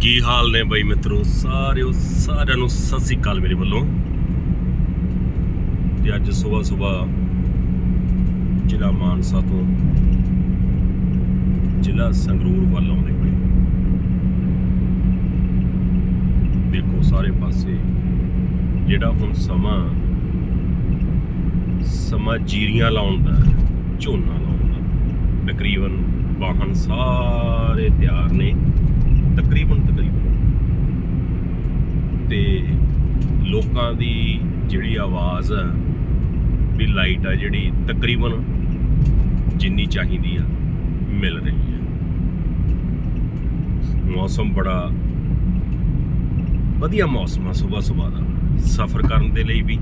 ਕੀ ਹਾਲ ਨੇ ਬਾਈ ਮਿੱਤਰੋ? ਸਾਰਿਓ ਸਾਰਿਆਂ ਨੂੰ ਸਤਿ ਸ੍ਰੀ ਅਕਾਲ ਮੇਰੇ ਵੱਲੋਂ। ਤੇ ਅੱਜ ਸਵੇਰ ਸਵੇਰ ਜ਼ਿਲ੍ਹਾ ਮਾਨਸਾ ਤੋਂ ਜ਼ਿਲ੍ਹਾ ਸੰਗਰੂਰ ਵੱਲ ਆਉਂਦੇ ਹੋਏ ਦੇਖੋ ਸਾਰੇ ਪਾਸੇ ਜਿਹੜਾ ਹੁਣ ਸਮਾਂ ਸਮਾਂ ਜੀਰੀਆਂ ਲਾਉਣ ਦਾ, ਝੋਨਾ ਲਾਉਣ ਦਾ, ਤਕਰੀਬਨ ਵਾਹਨ ਸਾਰੇ ਤਿਆਰ ਨੇ। ਤਕਰੀਬਨ ਤਕਰੀਬਨ। ਤੇ ਲੋਕਾਂ ਦੀ ਜਿਹੜੀ ਆਵਾਜ਼ ਆ, ਵੀ ਲਾਈਟ ਆ ਜਿਹੜੀ ਤਕਰੀਬਨ ਜਿੰਨੀ ਚਾਹੀਦੀ ਆ, ਮਿਲ ਰਹੀ ਹੈ ਮੌਸਮ ਬੜਾ ਵਧੀਆ ਮੌਸਮ ਆ ਸਵੇਰ ਸਵੇਰ ਦਾ। ਸਫ਼ਰ ਕਰਨ ਦੇ ਲਈ ਵੀ।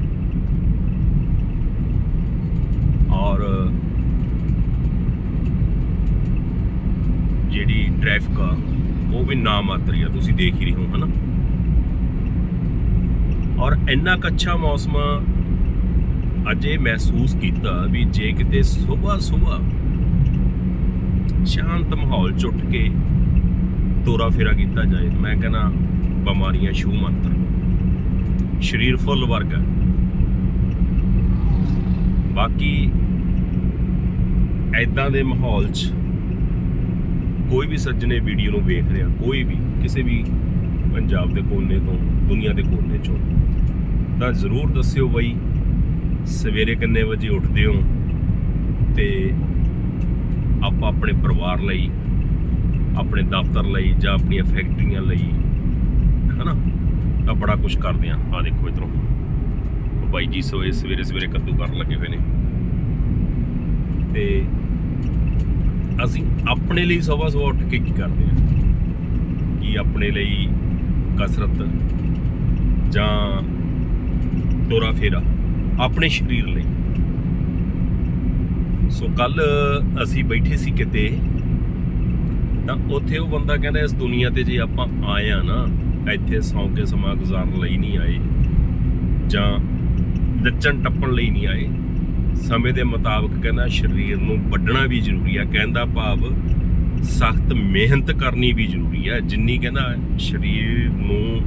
ਔਰ ਜਿਹੜੀ ਟ੍ਰੈਫਿਕ ਆ ਵੀ ਨਾ ਮਾਤਰੀ ਆ, ਤੁਸੀਂ ਦੇਖ ਹੀ ਰਹੇ ਹੋ, ਹਨਾ? ਔਰ ਇੰਨਾ ਕੁ ਅੱਛਾ ਮੌਸਮ ਅੱਜ ਇਹ ਮਹਿਸੂਸ ਕੀਤਾ ਵੀ ਜੇ ਕਿਤੇ ਸਵੇਰ ਸਵੇਰ ਸ਼ਾਂਤ ਮਾਹੌਲ ਚ ਉੱਠ ਕੇ ਤੋਰਾ ਫੇਰਾ ਕੀਤਾ ਜਾਏ, ਮੈਂ ਕਹਿੰਦਾ ਬਿਮਾਰੀਆਂ ਛੂ ਮੰਤਰ। ਸਰੀਰ ਫੁੱਲ ਵਰਗਾ। ਬਾਕੀ ਐਦਾਂ ਦੇ ਮਾਹੌਲ 'ਚ ਕੋਈ ਵੀ ਸੱਜਣੇ ਵੀਡੀਓ ਨੂੰ ਵੇਖ ਰਿਹਾ, ਕੋਈ ਵੀ, ਕਿਸੇ ਵੀ ਪੰਜਾਬ ਦੇ ਕੋਨੇ ਤੋਂ, ਦੁਨੀਆ ਦੇ ਕੋਨੇ ਚੋਂ, ਤਾਂ ਜ਼ਰੂਰ ਦੱਸਿਓ ਬਈ, ਸਵੇਰੇ ਕਿੰਨੇ ਵਜੇ ਉੱਠਦੇ ਹੋ ਤੇ ਆਪਾਂ ਆਪਣੇ ਪਰਿਵਾਰ ਲਈ, ਆਪਣੇ ਦਫ਼ਤਰ ਲਈ ਜਾਂ ਆਪਣੀਆਂ ਫੈਕਟਰੀਆਂ ਲਈ, ਹਨਾ, ਤਾਂ ਬੜਾ ਕੁਝ ਕਰਦੇ ਆ ਆ ਦੇਖੋ ਇਧਰੋਂ। ਬਾਈ ਜੀ ਸੋਏ ਸਵੇਰੇ ਸਵੇਰੇ ਕੱਦੂ ਕਰਨ ਲੱਗੇ ਹੋਏ ਨੇ। ਤੇ ਅਸੀਂ ਆਪਣੇ ਲਈ ਸਵਾ ਸਵੇਰ ਉੱਠ ਕੇ ਕੀ ਕਰਦੇ ਹਾਂ ਕੀ ਆਪਣੇ ਲਈ ਕਸਰਤ ਜਾਂ ਤੋਰਾ ਫੇਰਾ? ਆਪਣੇ ਸਰੀਰ ਲਈ। ਸੋ ਕੱਲ ਅਸੀਂ ਬੈਠੇ ਸੀ ਕਿਤੇ, ਤਾਂ ਉੱਥੇ ਉਹ ਬੰਦਾ ਕਹਿੰਦਾ, ਇਸ ਦੁਨੀਆ ਤੇ ਜੇ ਆਪਾਂ ਆਏ ਆ ਨਾ, ਇੱਥੇ ਸੌਂ ਕੇ ਸਮਾਂ ਗੁਜ਼ਾਰਨ ਲਈ ਨਹੀਂ ਆਏ ਜਾਂ ਨੱਚਣ ਟੱਪਣ ਲਈ ਨਹੀਂ ਆਏ ਸਮੇਂ ਦੇ ਮੁਤਾਬਕ ਕਹਿੰਦਾ ਸਰੀਰ ਨੂੰ ਵੱਢਣਾ ਵੀ ਜ਼ਰੂਰੀ ਆ, ਕਹਿੰਦਾ ਭਾਵ ਸਖਤ ਮਿਹਨਤ ਕਰਨੀ ਵੀ ਜ਼ਰੂਰੀ ਆ, ਜਿੰਨੀ ਕਹਿੰਦਾ ਸਰੀਰ ਨੂੰ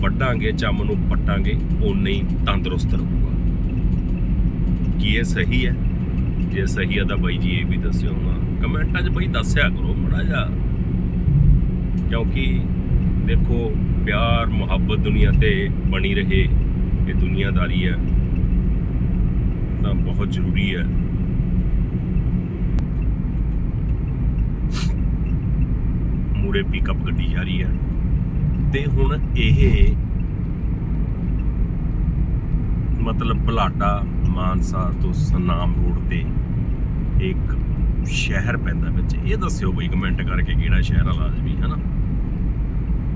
ਵੱਢਾਂਗੇ, ਚੰਮ ਨੂੰ ਪੱਟਾਂਗੇ ਉਨੇ ਹੀ ਤੰਦਰੁਸਤ ਰਹੂਗਾ। ਕੀ ਇਹ ਸਹੀ ਹੈ? ਜੇ ਸਹੀ ਹੈ ਤਾਂ ਬਾਈ ਜੀ ਇਹ ਵੀ ਦੱਸਿਓ ਨਾ। ਕਮੈਂਟਾਂ 'ਚ ਬਾਈ ਦੱਸਿਆ ਕਰੋ ਮੜਾ ਜਾ ਕਿਉਂਕਿ ਦੇਖੋ, ਪਿਆਰ ਮੁਹੱਬਤ ਦੁਨੀਆ ਤੇ ਬਣੀ ਰਹੇ, ਇਹ ਦੁਨੀਆਦਾਰੀ ਹੈ ਤਾਂ ਬਹੁਤ ਜ਼ਰੂਰੀ ਹੈ ਮੂਰੇ ਪਿਕਅਪ ਗੱਡੀ ਜਾ ਰਹੀ ਹੈ ਤੇ ਹੁਣ ਇਹ ਮਤਲਬ ਬਲਾਡਾ ਮਾਨਸਾ ਤੋਂ ਸਨਾਮ ਰੋਡ ਤੇ ਇੱਕ ਸ਼ਹਿਰ ਪੈਂਦਾ ਵਿੱਚ। ਇਹ ਦੱਸਿਓ ਬਈ ਕਮੈਂਟ ਕਰਕੇ ਕਿਹੜਾ ਸ਼ਹਿਰ ਆ ਲਾਜ਼ਮੀ ਹੈ ਨਾ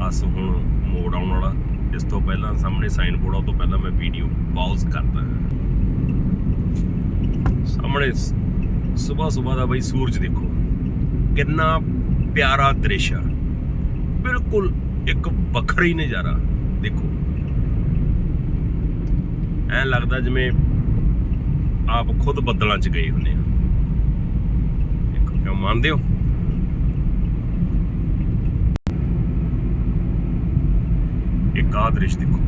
ਅਸ ਹੁਣ ਮੋੜ ਆਉਣ ਵਾਲਾ। ਇਸ ਤੋਂ ਪਹਿਲਾਂ ਸਾਹਮਣੇ ਸਾਈਨ ਬੋਰਡ ਆ ਤੋਂ ਪਹਿਲਾਂ ਮੈਂ ਵੀਡੀਓ ਪਾਜ਼ ਕਰਦਾ। ਹਾਂ ਸਾਹਮਣੇ ਸਵੇਰ ਸਵੇਰ ਦਾ ਬਈ ਸੂਰਜ ਦੇਖੋ। ਕਿੰਨਾ ਪਿਆਰਾ ਦ੍ਰਿਸ਼ ਆ। ਬਿਲਕੁਲ ਇੱਕ ਵੱਖਰਾ ਹੀ ਨਜ਼ਾਰਾ, ਦੇਖੋ। ਐ ਲੱਗਦਾ ਜਿਵੇਂ ਆਪ ਖੁਦ ਬੱਦਲਾਂ 'ਚ ਗਏ ਹੁੰਦੇ ਆ। ਦੇਖੋ, ਕਿਉਂ ਮੰਨਦੇ ਹੋ? ਇੱਕ ਆਹ ਦ੍ਰਿਸ਼ ਦੇਖੋ।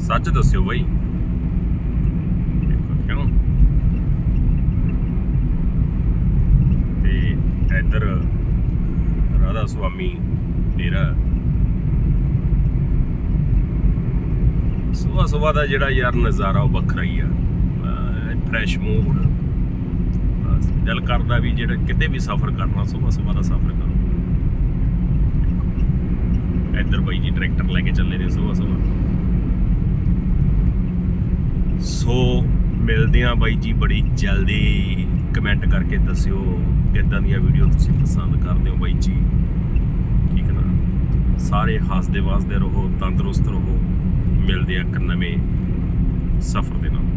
ਸੱਚ ਦੱਸਿਓ ਬਈ ਦੇਖੋ ਕਿਉਂ ਤੇ ਇੱਧਰ ਰਾਧਾ ਸੁਆਮੀ ਡੇਰਾ। ਸੁਬਹ ਸੁਬਹ ਦਾ ਜਿਹੜਾ ਯਾਰ ਨਜ਼ਾਰਾ ਉਹ ਵੱਖਰਾ ਹੀ ਆ। ਫਰੈਸ਼ ਮੂਡ ਦਿਲ ਕਰਦਾ ਵੀ ਜਿਹੜਾ ਕਿਤੇ ਵੀ ਸਫ਼ਰ ਕਰਨਾ ਸੁਬਹ ਸੁਬਹ ਦਾ ਸਫ਼ਰ ਕਰੋ। ਇੱਧਰ ਬਾਈ ਜੀ ਟਰੈਕਟਰ ਲੈ ਕੇ ਚੱਲੇ ਨੇ ਸੁਬਹ ਸੁਬਹ ਸੋ ਮਿਲਦੇ ਆ ਬਾਈ ਜੀ ਬੜੀ ਜਲਦੀ ਕਮੈਂਟ ਕਰਕੇ ਦੱਸਿਓ ਕਿੱਦਾਂ ਦੀਆਂ ਵੀਡੀਓ ਤੁਸੀਂ ਪਸੰਦ ਕਰਦੇ ਹੋ ਬਾਈ ਜੀ। ਠੀਕ ਹੈ ਨਾ? ਸਾਰੇ ਹੱਸਦੇ ਵਸਦੇ ਰਹੋ, ਤੰਦਰੁਸਤ ਰਹੋ। ਮਿਲਦੇ ਆ ਇੱਕ ਨਵੇਂ ਸਫ਼ਰ ਦੇ ਨਾਲ।